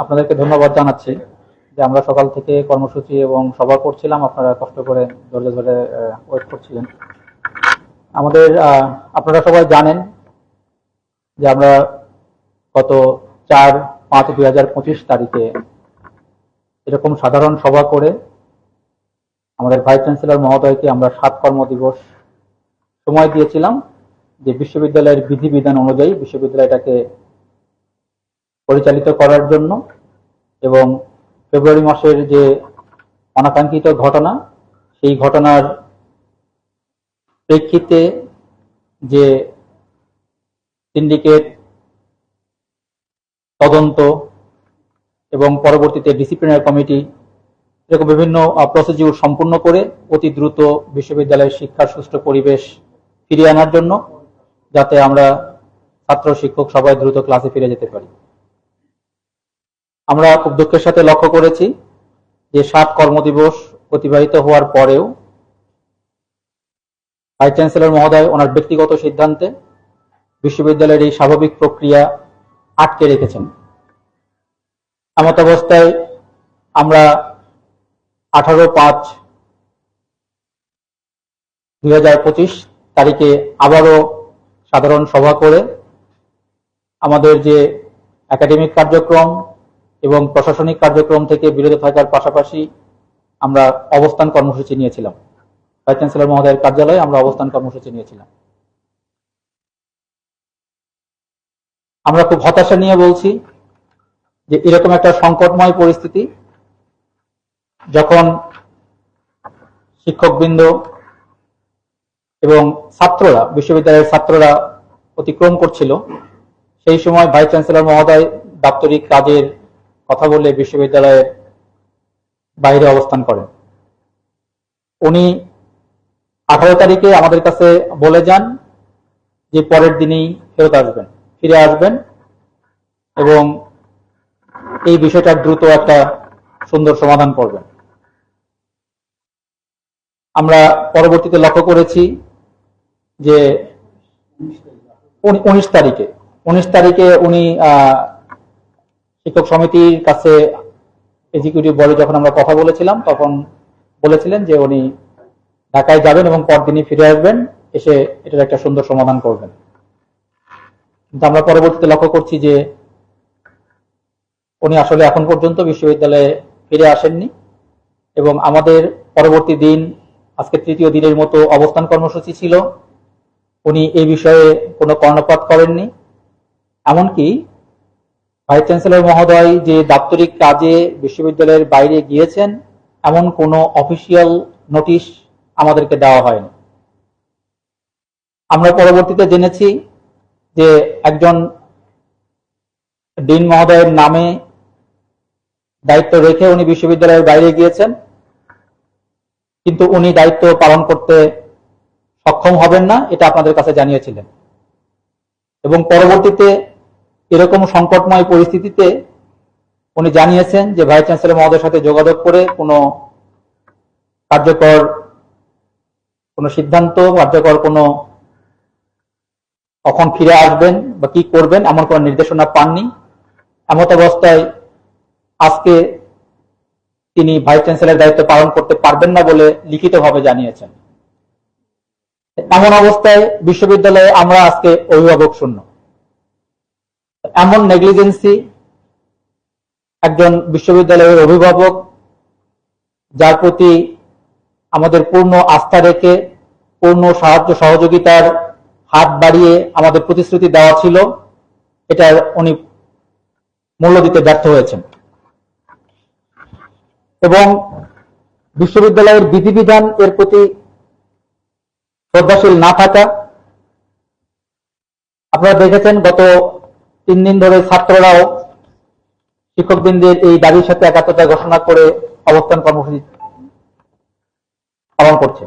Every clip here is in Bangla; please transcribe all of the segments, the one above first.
আপনাদেরকে ধন্যবাদ জানাচ্ছি যে আমরা সকাল থেকে কর্মসূচি এবং সভা করছিলাম। আপনারা কষ্ট করে ধৈর্য ধরে ওয়েট করছিলেন। আমাদের আপনারা সবাই জানেন যে আমরা গত চার পাঁচ দুই হাজার পঁচিশ তারিখে এরকম সাধারণ সভা করে আমাদের ভাইস চ্যান্সেলর মহোদয়কে আমরা সাত কর্মদিবস সময় দিয়েছিলাম যে বিশ্ববিদ্যালয়ের বিধিবিধান অনুযায়ী বিশ্ববিদ্যালয়টাকে পরিচালিত করার জন্য এবং ফেব্রুয়ারি মাসের যে অনাকাঙ্ক্ষিত ঘটনা, সেই ঘটনার প্রেক্ষিতে যে সিন্ডিকেট তদন্ত এবং পরবর্তীতে ডিসিপ্লিনারি কমিটি এরকম বিভিন্ন প্রসিডিউর সম্পূর্ণ করে অতি দ্রুত বিশ্ববিদ্যালয়ের শিক্ষার সুষ্ঠু পরিবেশ ফিরিয়ে আনার জন্য যাতে আমরা ছাত্র, শিক্ষক সবাই দ্রুত ক্লাসে ফিরে যেতে পারি। আমরা খুব দুঃখের সাথে লক্ষ্য করেছি যে সাত কর্মদিবস অতিবাহিত হওয়ার পরেও ভাইস চ্যান্সেলর মহোদয় ওনার ব্যক্তিগত সিদ্ধান্তে বিশ্ববিদ্যালয়ের এই স্বাভাবিক প্রক্রিয়া আটকে রেখেছেন। এমত অবস্থায় আমরা আঠারো পাঁচ দুই হাজার পঁচিশ তারিখে আবারও সাধারণ সভা করে আমাদের যে একাডেমিক কার্যক্রম এবং প্রশাসনিক কার্যক্রম থেকে বিরত থাকার পাশাপাশি আমরা অবস্থান কর্মসূচি নিয়েছিলাম। ভাইস চ্যান্সেলর মহোদয়ের কার্যালয়ে আমরা অবস্থান কর্মসূচি নিয়েছিলাম। আমরা খুব হতাশা নিয়ে বলছি যে এরকম একটা সংকটময় পরিস্থিতি, যখন শিক্ষকবৃন্দ এবং ছাত্ররা, বিশ্ববিদ্যালয়ের ছাত্ররা অতিক্রম করছিল, সেই সময় ভাইস চ্যান্সেলর মহোদয় দাপ্তরিক কাজের কথা বলে বিশ্ববিদ্যালয়ের বাইরে অবস্থান করেন। উনি আঠারো তারিখে আমাদের কাছে বলে যান যে পরের দিনই ফেরত আসবেন, ফিরে আসবেন এবং এই বিষয়টার দ্রুত একটা সুন্দর সমাধান করবেন। আমরা পরবর্তীতে লক্ষ্য করেছি যে উনি- উনিশ তারিখে উনিশ তারিখে উনি শিক্ষক সমিতির কাছে এক্সিকিউটিভ বডি যখন আমরা কথা বলেছিলাম, তখন বলেছিলেন যে উনি ঢাকায় যাবেন এবং পরদিনই ফিরে আসবেন, এসে এটার একটা সুন্দর সমাধান করবেন। কিন্তু আমরা পরবর্তীতে লক্ষ্য করছি যে উনি আসলে এখন পর্যন্ত বিশ্ববিদ্যালয়ে ফিরে আসেননি এবং আমাদের পরবর্তী দিন, আজকে তৃতীয় দিনের মতো অবস্থান কর্মসূচি ছিল। উনি এই বিষয়ে কোনো কর্ণপাত করেননি। এমনকি ভাইস চ্যান্সেলর মহোদয় যে দাপ্তরিক কাজে বিশ্ববিদ্যালয়ের বাইরে গিয়েছেন, এমন কোনো অফিসিয়াল নোটিশ আমাদেরকে দেওয়া হয়নি। আমরা পরবর্তীতে জেনেছি যে একজন ডিন মহোদয়ের নামে দায়িত্ব রেখে উনি বিশ্ববিদ্যালয়ের বাইরে গিয়েছেন, কিন্তু উনি দায়িত্ব পালন করতে সক্ষম হবেন না, এটা আপনাদের কাছে জানিয়েছিলেন। এবং পরবর্তীতে এরকম সংকটময় পরিস্থিতিতে উনি জানিয়েছেন যে ভাইস চ্যান্সেলর মহোদয়ের সাথে যোগাযোগ করে কোনো কার্যকর কোনো সিদ্ধান্ত, কার্যকর কোনো কখন ফিরে আসবেন বা কি করবেন এমন কোনো নির্দেশনা পাননি। এমত অবস্থায় আজকে তিনি ভাইস চ্যান্সেলর দায়িত্ব পালন করতে পারবেন না বলে লিখিতভাবে জানিয়েছেন। এমন অবস্থায় বিশ্ববিদ্যালয়ে আমরা আজকে অভিভাবক শূন্য। এমন নেগলিজেন্সি একজন বিশ্ববিদ্যালয়ের অভিভাবক যার প্রতি আমাদের পূর্ণ আস্থা রেখে, পূর্ণ সাহায্য সহযোগিতার হাত বাড়িয়ে আমাদের প্রতিশ্রুতি দেওয়া ছিল, এটা উনি মূল্য দিতে ব্যর্থ হয়েছেন। এবং বিশ্ববিদ্যালয়ের বিধিবিধান এর প্রতি শ্রদ্ধাশীল না থাকা, আপনারা দেখেছেন গত তিন দিন ধরে ছাত্ররাও শিক্ষকবৃন্দের এই দাবির সাথে একাত্মতা ঘোষণা করে অবস্থান কর্মসূচি পালন করছে।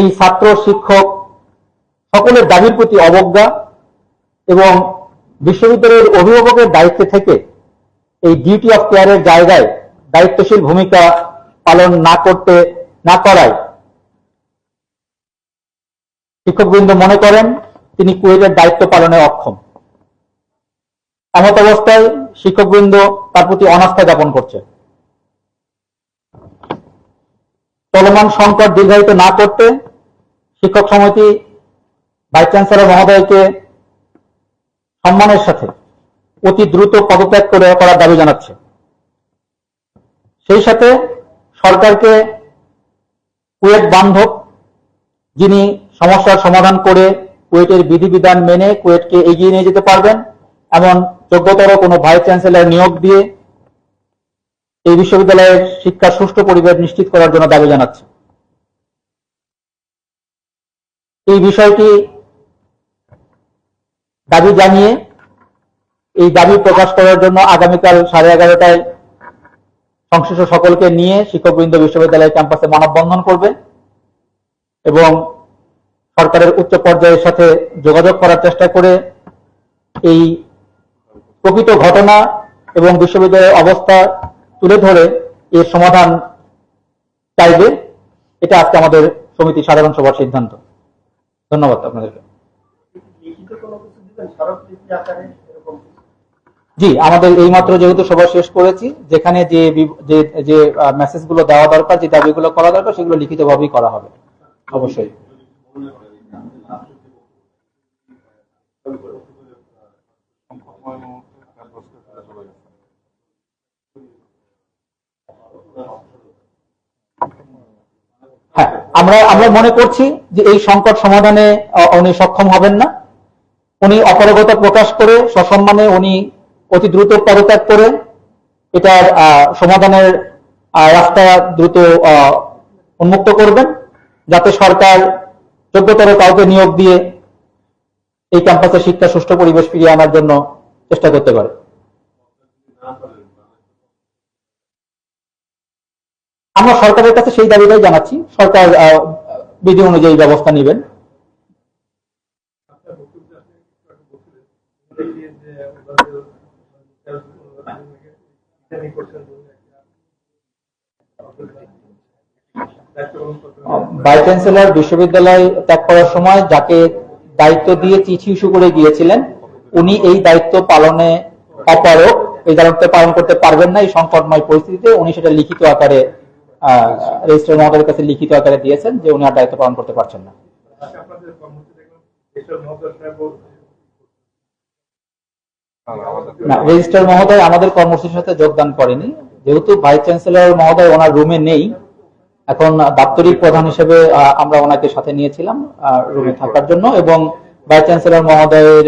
এই ছাত্র, শিক্ষক সকলের দাবির প্রতি অবজ্ঞা এবং বিশ্ববিদ্যালয়ের অভিভাবকের দায়িত্বে থেকে এই ডিউটি অফ কেয়ারের জায়গায় দায়িত্বশীল ভূমিকা পালন না করতে, না করায় শিক্ষকবৃন্দ মনে করেন, তিনি কুয়েটের দায়িত্ব পালনে অক্ষম। এমত অবস্থায় শিক্ষকবৃন্দ তার প্রতি অনাস্থা জ্ঞাপন করছে। চলমান সংকট দীর্ঘায়িত না করতে শিক্ষক সমিতি ভাইস চ্যান্সেলর মহোদয়কে সম্মানের সাথে অতি দ্রুত পদত্যাগ করে করার দাবি জানাচ্ছে। সেই সাথে সরকারকে কুয়েট বান্ধব, যিনি সমস্যার সমাধান করে কুয়েটের বিধিবিধান মেনে কুয়েটকে এগিয়ে নিয়ে যেতে পারবেন, এমন যোগ্যতর কোনো ভাইস চ্যান্সেলর নিয়োগ দিয়ে এই বিশ্ববিদ্যালয়ের শিক্ষার সুষ্ঠু পরিবেশ নিশ্চিত করার জন্য দাবি জানাচ্ছে। এই বিষয়টি দাবি জানিয়ে, এই দাবি প্রকাশ করার জন্য আগামীকাল সাড়ে এগারোটায় সংশ্লিষ্ট সকলকে নিয়ে শিক্ষকবৃন্দ বিশ্ববিদ্যালয় ক্যাম্পাসে মানববন্ধন করবে এবং সরকারের উচ্চ পর্যায়ের সাথে যোগাযোগ করার চেষ্টা করে এই প্রকৃত ঘটনা এবং বিশ্ববিদ্যালয়ের অবস্থা তুলে ধরে এর সমাধান চাইবে, এটা আজকে আমাদের সমিতি সাধারণ সভার সিদ্ধান্ত। ধন্যবাদ আপনাদেরকে? জি, আমাদের এইমাত্র যেহেতু সভা শেষ করেছি, যেখানে যে যে যে মেসেজগুলো দেওয়া দরকার, যে দাবিগুলো করা দরকার, সেগুলো লিখিতভাবেই করা হবে। অবশ্যই। হ্যাঁ আমরা আমরা মনে করছি যে এই সংকট সমাধানে উনি সক্ষম হবেন না। উনি অপারগতা প্রকাশ করে, সসম্মানে উনি অতি দ্রুত পদত্যাগ করে, এটার সমাধানের রাস্তা দ্রুত উন্মুক্ত করবেন, যাতে সরকার যোগ্যতর কাউকে নিয়োগ দিয়ে এই ক্যাম্পাসে শিক্ষা সুষ্ঠু পরিবেশ ফিরিয়ে আনার জন্য চেষ্টা করতে পারে। আমরা সরকারের কাছে সেই দাবিটাই জানাচ্ছি। সরকার বিধি অনুযায়ী ব্যবস্থা নেবেন। ভাইস চ্যান্সেলর বিশ্ববিদ্যালয় ত্যাগ করার সময় যাকে দায়িত্ব দিয়ে চিঠি ইস্যু করে গিয়েছিলেন, উনি এই দায়িত্ব পালনে অপারক এই দায়িত্ব পালন করতে পারবেন না এই সংকটময় পরিস্থিতিতে। উনি সেটা লিখিত আকারে রেজিস্ট্রার মহোদয়ের কাছে লিখিত আকারে দিয়েছেন যে উনি আর দায়িত্ব পালন করতে পারছেন না। মহোদয় আমাদের কর্মসূচির সাথে যোগদান করেনি। যেহেতু ভাইস চ্যান্সেলর মহোদয় ওনার রুমে নেই, এখন দাপ্তরিক প্রধান হিসেবে আমরা ওনাকে সাথে নিয়েছিলাম রুমে থাকার জন্য। এবং ভাইস চ্যান্সেলর মহোদয়ের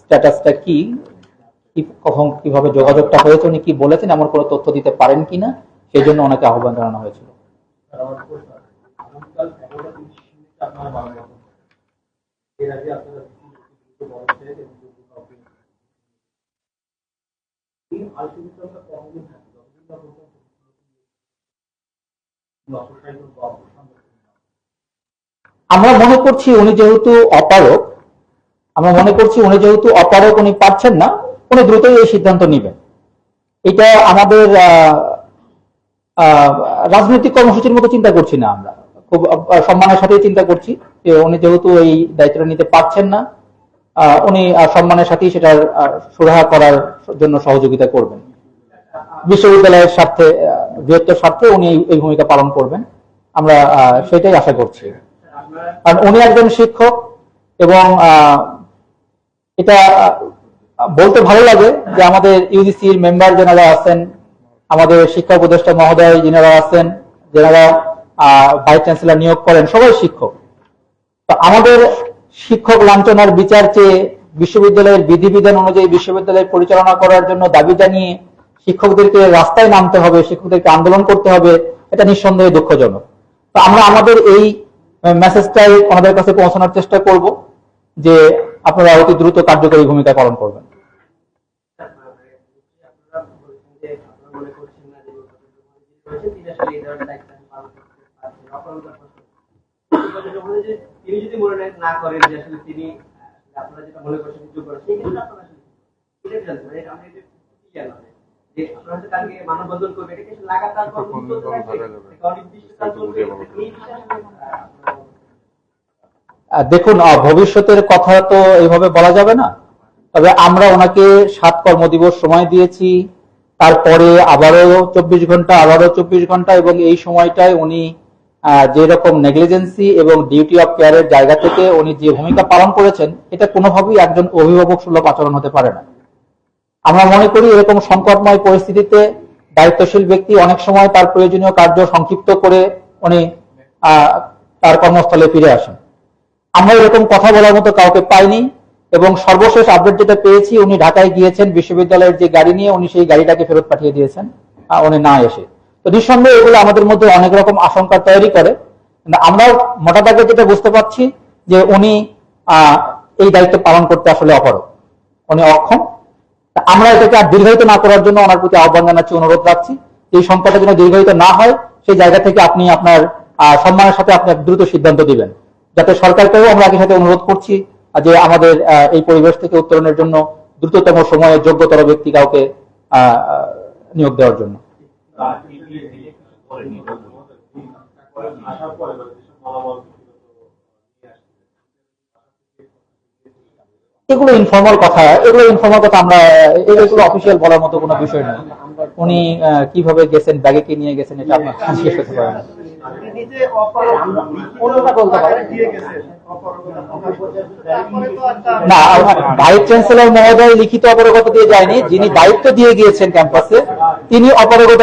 স্ট্যাটাসটা কি কখন কীভাবে যোগাযোগটা হয়েছে, উনি কি বলেছেন, এমন কোনো তথ্য দিতে পারেন কিনা? সেই জন্য ওনাকে আহ্বান জানানো হয়েছিল। আমার মনে করছি উনি যেহেতু অপারক আমরা মনে করছি উনি যেহেতু অপারক উনি পারছেন না উনি দ্রুতই এই সিদ্ধান্ত নেবেন। এটা আমাদের আহ, রাজনৈতিক কর্মসূচির মতো চিন্তা করছি না আমরা। খুব সম্মানের সাথে চিন্তা করছি যে উনি যেহেতু এই দায়িত্বটা নিতে পারছেন না উনি সম্মানের সাথেই সেটার সুরাহা করার জন্য সহযোগিতা করবেন। বিশ্ববিদ্যালয়ের স্বার্থে বৃহত্তর স্বার্থে উনি এই- ভূমিকা পালন করবেন। আমরা সেটাই আশা করছি। কারণ উনি একজন শিক্ষক এবং এটা বলতে ভালো লাগে যে আমাদের ইউজিসির মেম্বার যেনারা আছেন আমাদের শিক্ষা উপদেষ্টা মহোদয় যিনারা আছেন, যেনারা ভাইস চ্যান্সেলর নিয়োগ করেন, সবাই শিক্ষক। তো আমাদের শিক্ষক লাঞ্ছনার বিচার চেয়ে বিশ্ববিদ্যালয়ের বিধিবিধান অনুযায়ী বিশ্ববিদ্যালয় পরিচালনা করার জন্য দাবি জানিয়ে শিক্ষকদেরকে রাস্তায় নামতে হবে, শিক্ষকদেরকে আন্দোলন করতে হবে, এটা নিঃসন্দেহে দুঃখজনক। তো আমরা আমাদের এই মেসেজটাই আমাদের কাছে পৌঁছানোর চেষ্টা করব যে আপনারা অতি দ্রুত কার্যকরী ভূমিকা পালন করবেন আপনারা বলছেন যে আপনারা মনে করছেন না যে রয়েছে তিনি আসলে এই ধরনের দায়িত্ব পালন করতে পারছেন অপারগতা প্রশ্ন যে তিনি যদি মনে না- না করেন যে আসলে তিনি আপনারা যেটা মনে করছেন যোগ্য না, সেই ক্ষেত্রে আপনারা আসলে এটা জানতে পারেন। এটা কি জ্ঞান যে আপনারা হয়তো কালকে মানববন্ধন করবে এটা কি লাগাতার কর্মসূচি চলতে থাকবে? অনির্দিষ্টকাল চলবে এই বিষয়ে আসলে আহ, আপনারা আহ, দেখুন আহ, ভবিষ্যতের কথা তো এইভাবে বলা যাবে না। তবে আমরা ওনাকে সাত কর্মদিবস সময় দিয়েছি। তারপরে আবারও চব্বিশ ঘণ্টা আবারও চব্বিশ ঘণ্টা এবং এই সময়টায় উনি আহ, যে রকম নেগলিজেন্সি এবং ডিউটি অফ কেয়ারের জায়গা থেকে উনি যে ভূমিকা পালন করেছেন এটা কোনোভাবেই একজন অভিভাবক সুলভ আচরণ হতে পারে না। আমরা মনে করি এরকম সংকটময় পরিস্থিতিতে দায়িত্বশীল ব্যক্তি অনেক সময় তার প্রয়োজনীয় কার্য সংক্ষিপ্ত করে উনি তার কর্মস্থলে ফিরে আসেন। আমরা এরকম কথা বলার মতো কাউকে পাইনি এবং সর্বশেষ আপডেট যেটা পেয়েছি উনি ঢাকায় গিয়েছেন বিশ্ববিদ্যালয়ের যে গাড়ি নিয়ে উনি সেই গাড়িটাকে ফেরত পাঠিয়ে দিয়েছেন উনি না এসে। তো নিঃসন্দেহে এগুলো আমাদের মধ্যে অনেক রকম আশঙ্কা তৈরি করে। আমরাও মোটা দাগে যেটা বুঝতে পারছি যে উনি এই দায়িত্ব পালন করতে আসলে অপারগ উনি অক্ষম। আমরা এটাকে আর দীর্ঘায়িত না করার জন্য ওনার প্রতি আহ্বান জানাচ্ছি, অনুরোধ রাখছি। এই সংকটটা যেন দীর্ঘায়িত না হয়, সেই জায়গা থেকে আপনি আপনার সম্মানের সাথে আপনি দ্রুত সিদ্ধান্ত দিবেন। যাতে সরকারকেও আমরা একই সাথে অনুরোধ করছি যে আমাদের এই পরিবেশ থেকে উত্তরণের জন্য দ্রুততম সময়ে যোগ্যতর ব্যক্তি কাউকে নিয়োগ দেওয়ার জন্য। আসছে এগুলো ইনফর্মাল কথা, এগুলো ইনফর্মাল কথা আমরা, এগুলো অফিসিয়াল বলার মতো কোনো বিষয় নয় উনি কীভাবে গেছেন, ব্যাগে কি নিয়ে গেছেন, এটা আপনার জিজ্ঞেস করতে পারেন। না ভাইস চ্যান্সেলর মহোদয় লিখিত অপারগতা দিয়ে যায়নি, যিনি দায়িত্ব দিয়ে গিয়েছেন ক্যাম্পাসে, তিনি অপারগতা